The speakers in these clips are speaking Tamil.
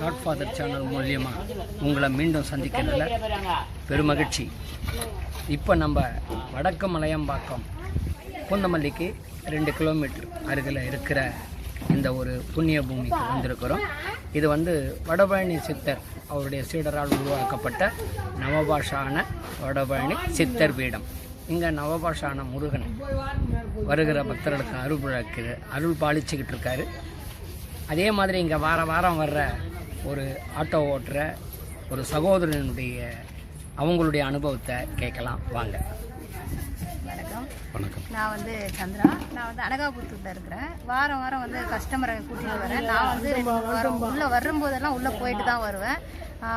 காட்ஃபாதர் சேனல் மூலியமாக உங்களை மீண்டும் சந்திக்கிறதுல பெருமகிழ்ச்சி. இப்போ நம்ம வடக்கு மலையம்பாக்கம் பூந்தமல்லிக்கு ரெண்டு கிலோமீட்டர் அருகில் இருக்கிற இந்த ஒரு புண்ணிய பூமிக்கு வந்திருக்கிறோம். இது வந்து வடபழனி சித்தர் அவருடைய சீடரால் உருவாக்கப்பட்ட நவபாஷான வடபழனி சித்தர் பீடம். இங்கே நவபாஷான முருகன் வருகிற பக்தர்களுக்கு அருள் அருள் பாலிச்சுக்கிட்டு இருக்காரு. அதே மாதிரி இங்கே வார வாரம் வர்ற ஒரு ஆட்டோ ஓட்டுற ஒரு சகோதரனுடைய அவங்களுடைய அனுபவத்தை கேட்கலாம். வாங்க. வணக்கம். வணக்கம். நான் வந்து சந்திரா. நான் வந்து அனகாபுத்தூர்ல இருக்கிறேன். வாரம் வாரம் வந்து கஸ்டமரை கூட்டிட்டு வரேன். நான் வந்து வாரம் உள்ள வரும்போதெல்லாம் உள்ள போயிட்டு தான் வருவேன்.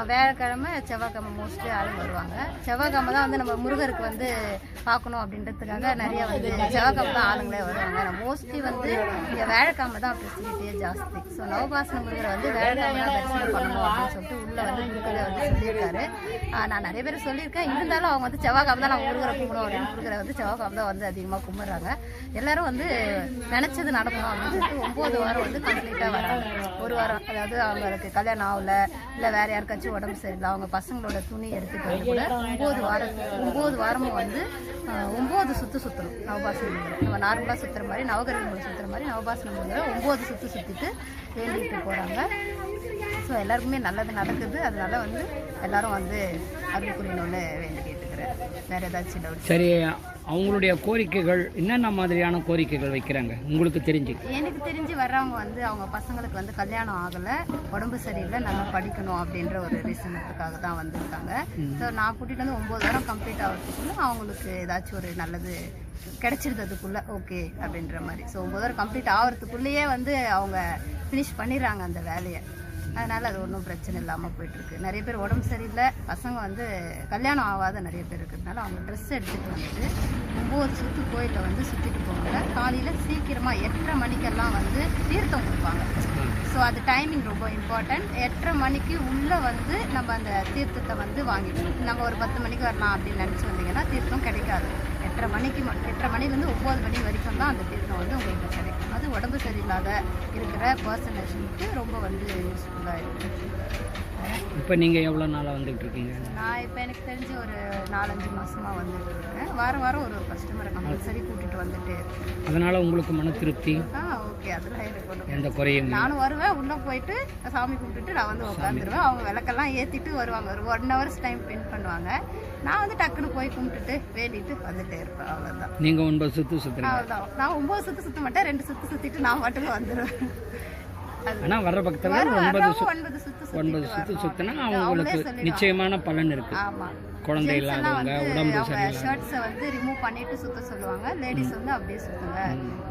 வியாழக்கிழமை செவ்வாய்க்கிழமை மோஸ்ட்லி ஆளுங்க வருவாங்க. செவ்வாய்க்கிழமை தான் வந்து நம்ம முருகருக்கு வந்து பார்க்கணும் அப்படின்றதுக்காக நிறைய வந்து செவ்வாய்க்கிழமை தான் ஆளுங்களே வருவாங்க. மோஸ்ட்லி வந்து இங்கே வேலைக்கிழமை தான் ஃபெசிலிட்டியே ஜாஸ்தி. ஸோ நவபாசன முருகரை வந்து வேலைக்கிழமை தான் தரிசனம் பண்ணணும் அப்படின்னு சொல்லிட்டு உள்ளே வந்து முருகரை வந்து சொல்லியிருக்காரு. நான் நிறைய பேர் சொல்லியிருக்கேன். இருந்தாலும் அவங்க வந்து செவ்வாய்க்கிழமை தான் நான் முருகரை கும்பிடும் அப்படின்னு முருகரை வந்து செவ்வாய்க்கிழமை தான் வந்து அதிகமாக கும்பிட்றாங்க. எல்லாரும் வந்து நினச்சது நடக்கணும் அப்படின்னு சொல்லிட்டு ஒம்பது வாரம் வந்து கம்ப்ளீட்டாக வராங்க. ஒரு வாரம் அதாவது அவங்களுக்கு கல்யாணம் ஆகல இல்லை வேறு யாருக்கு யாருக்காச்சும் உடம்பு சரியில்லை. அவங்க பசங்களோட துணி எடுத்துட்டு வந்து கூட ஒம்பது வாரம் ஒம்பது வாரமும் வந்து ஒம்பது சுற்று சுற்றணும் நவபாசனம் முருகரை நம்ம நார்மலாக சுற்றுற மாதிரி நவகிரகங்களை சுற்றுற மாதிரி நவபாசனம் முருகரை ஒம்பது சுற்று சுற்றிட்டு வேண்டிட்டு போகிறாங்க ஸோ எல்லாருக்குமே நல்லது நடக்குது. அதனால வந்து எல்லாரும் வந்து அருள் புரியணும்னு வேண்டி வேற ஏதாச்சும் டவுட் சரி அவங்களுடைய கோரிக்கைகள் என்னென்ன மாதிரியான கோரிக்கைகள் வைக்கிறாங்க? உங்களுக்கு தெரிஞ்சு. எனக்கு தெரிஞ்சு வர்றவங்க வந்து அவங்க பசங்களுக்கு வந்து கல்யாணம் ஆகலை உடம்பு சரியில்லை நல்லா படிக்கணும் அப்படின்ற ஒரு ரீசனுக்காக தான் வந்திருக்காங்க. ஸோ நான் கூட்டிகிட்டு வந்து ஒம்பது வாரம் கம்ப்ளீட் ஆகிறதுக்குள்ள அவங்களுக்கு ஏதாச்சும் ஒரு நல்லது கிடைச்சிருந்ததுக்குள்ள ஓகே அப்படின்ற மாதிரி. ஸோ ஒம்பது வாரம் கம்ப்ளீட் ஆகிறதுக்குள்ளேயே வந்து அவங்க ஃபினிஷ் பண்ணிடுறாங்க அந்த வேலையை. அதனால் அது ஒன்றும் பிரச்சனை இல்லாமல் போயிட்டுருக்கு. நிறைய பேர் உடம்பு சரியில்லை. பசங்க வந்து கல்யாணம் ஆகாத நிறைய பேர் இருக்கிறதுனால அவங்க ட்ரெஸ் எடுத்துகிட்டு வந்துட்டு ஒம்பது சுற்று கோயிலில் வந்து சுற்றிட்டு போவாங்க. காலையில் சீக்கிரமாக எட்டரை மணிக்கெல்லாம் வந்து தீர்த்தம் கொடுப்பாங்க. ஸோ அது டைமிங் ரொம்ப இம்பார்ட்டன்ட் எட்டரை மணிக்கு உள்ளே வந்து நம்ம அந்த தீர்த்தத்தை வந்து வாங்கிக்கணும். நம்ம ஒரு பத்து மணிக்கு வரலாம் அப்படின்னு நினச்சி வந்தீங்கன்னா தீர்த்தம் எட்டரை மணிக்கு எட்டரை மணிலேருந்து ஒம்பது மணி வரைக்கும் தான் அந்த தீர்த்தம் வந்து உங்களுக்கு கிடைக்கும். அது உடம்பு சரியில்லாத இருக்கிற பர்சனேஷனுக்கு ரொம்ப வந்து யூஸ்ஃபுல்லாக இருக்குது இப்போ நீங்கள் எவ்வளோ நாளாக வந்துகிட்டு இருக்கீங்க? நான் இப்போ எனக்கு தெரிஞ்சு ஒரு நாலஞ்சு மாசமா வந்துட்டு இருக்கேன். வாரம் வாரம் ஒரு ஒரு கஸ்டமரை கம்பல்சரி கூட்டிட்டு வந்துட்டு. அதனால் உங்களுக்கு மன திருப்தி? ஆ ஓகே அதெல்லாம் எனக்கு ஒன்றும் எந்த குறையும். நானும் வருவேன் உள்ள போயிட்டு சாமி கும்பிட்டுட்டு நான் வந்து உட்காந்துருவேன். அவங்க விளக்கெல்லாம் ஏற்றிட்டு வருவாங்க. ஒரு ஒன் ஹவர்ஸ் டைம் ஸ்பெண்ட் பண்ணுவாங்க. நான் வந்து டக்குன்னு போய் கும்பிட்டுட்டு வேண்டிட்டு வந்துட்டே இருப்பேன். அவ்வளோதான் நீங்கள் ஒன்பது சுற்று சுற்றுறீங்க அவ்வளோதான் நான் ஒம்பது சுற்று சுற்ற மாட்டேன் ரெண்டு சுற்று சுற்றிட்டு நான் மட்டும் வந்துடுவேன் ஆனால் வர்ற பக்தர்கள் ஒன்பது ஒன்பது வரணும். அவங்களே அவங்களுக்கு. நிச்சயமான பலன் இருக்குது ஆமாம் குழந்தை இல்லாதவங்க உடம்பு அவங்க சரியில்லாத ஷர்ட்ஸை வந்து ரிமூவ் பண்ணிட்டு சுத்த சொல்லுவாங்க. லேடிஸ் வந்து அப்படியே சுத்துங்க.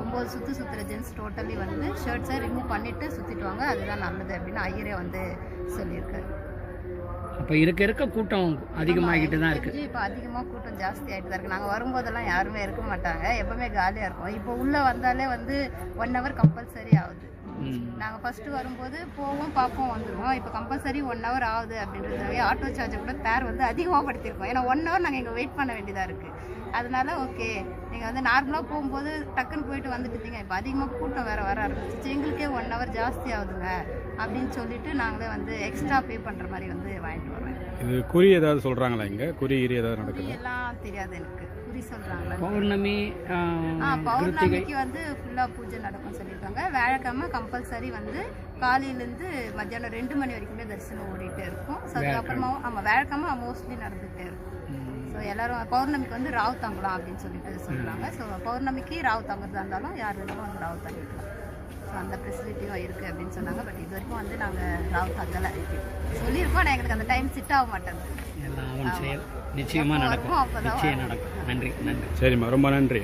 ஒம்பது சுத்து சுத்துற ஜென்ஸ் டோட்டலி வந்து ஷர்ட்ஸை ரிமூவ் பண்ணிட்டு சுத்திட்டு வாங்க அதுதான் நல்லது அப்படின்னு ஐயரே வந்து சொல்லியிருக்காரு. அப்போ இருக்க இருக்க கூட்டம் அதிகமாகிட்டு தான் இருக்குது இப்போ அதிகமாக கூட்டம் ஜாஸ்தி ஆகிட்டு தான் இருக்குது நாங்கள் வரும்போதெல்லாம் யாருமே இருக்க மாட்டாங்க. எப்பவுமே காலியாக இருக்கும் இப்போ உள்ளே வந்தாலே வந்து ஒன் ஹவர் கம்பல்சரி ஆகுது. நாங்கள் ஃபஸ்ட்டு வரும்போது போவோம் பார்ப்போம் வந்துடுவோம் இப்போ கம்பல்சரி ஒன் ஹவர் ஆகுது அப்படின்றதுனாவே ஆட்டோ சார்ஜை கூட பேர் வந்து அதிகமாக படுத்திருக்கோம் ஏன்னா ஒன் ஹவர் நாங்கள் இங்கே வெயிட் பண்ண வேண்டியதாக இருக்குது அதனால ஓகே. நீங்கள் வந்து நார்மலாக போகும்போது டக்குன்னு போயிட்டு வந்துட்டுருந்தீங்க இப்போ அதிகமாக கூட்டம் வேறு வர ஆரம்பிச்சிச்சு எங்களுக்கே ஒன் ஹவர் ஜாஸ்தி ஆகுதுங்க. அப்படின்னு சொல்லிட்டு நாங்களே வந்து எக்ஸ்ட்ரா பே பண்ணுற மாதிரி வந்து வாங்கிட்டு வரோம் இது குறி ஏதாவது சொல்கிறாங்களா இங்கே? குறி ஈரி ஏதாவது நடக்குதா? எல்லாம் தெரியாது எனக்கு. குறி சொல்கிறாங்களா பௌர்ணமி ஆ பௌர்ணமிக்கு வந்து ஃபுல்லாக பூஜை நடக்கும்னு சொல்லியிருக்காங்க. வியாழக்கிழமை கம்பல்சரி வந்து காலையிலேருந்து மத்தியானம் ரெண்டு மணி வரைக்குமே தரிசனம் ஓடிட்டே இருக்கும். ஸோ அதுக்கப்புறமா ஆமாம் வியாழக்கிழமை மோஸ்ட்லி நடந்துகிட்டே இருக்கும். ஸோ எல்லாரும் பௌர்ணமிக்கு வந்து ராவ் தங்கலாம் அப்படின்னு சொல்லிட்டு சொல்கிறாங்க ஸோ பௌர்ணமிக்கு ராவ் தங்குறதா இருந்தாலும் யார் வேணாலும் வந்து ராவ் தங்கிக்கலாம். ஸோ அந்த ஃபெசிலிட்டியும் இருக்குது அப்படின்னு சொன்னாங்க. பட் இது வரைக்கும் வந்து நாங்கள் ராவ் தங்கலை. சொல்லியிருக்கோம் ஆனால் எங்களுக்கு அந்த டைம் சிட் ஆக மாட்டேங்குது. நிச்சயமாக நடக்கும். நிச்சயம் நடக்கும். நன்றி நன்றி. சரிம்மா ரொம்ப நன்றி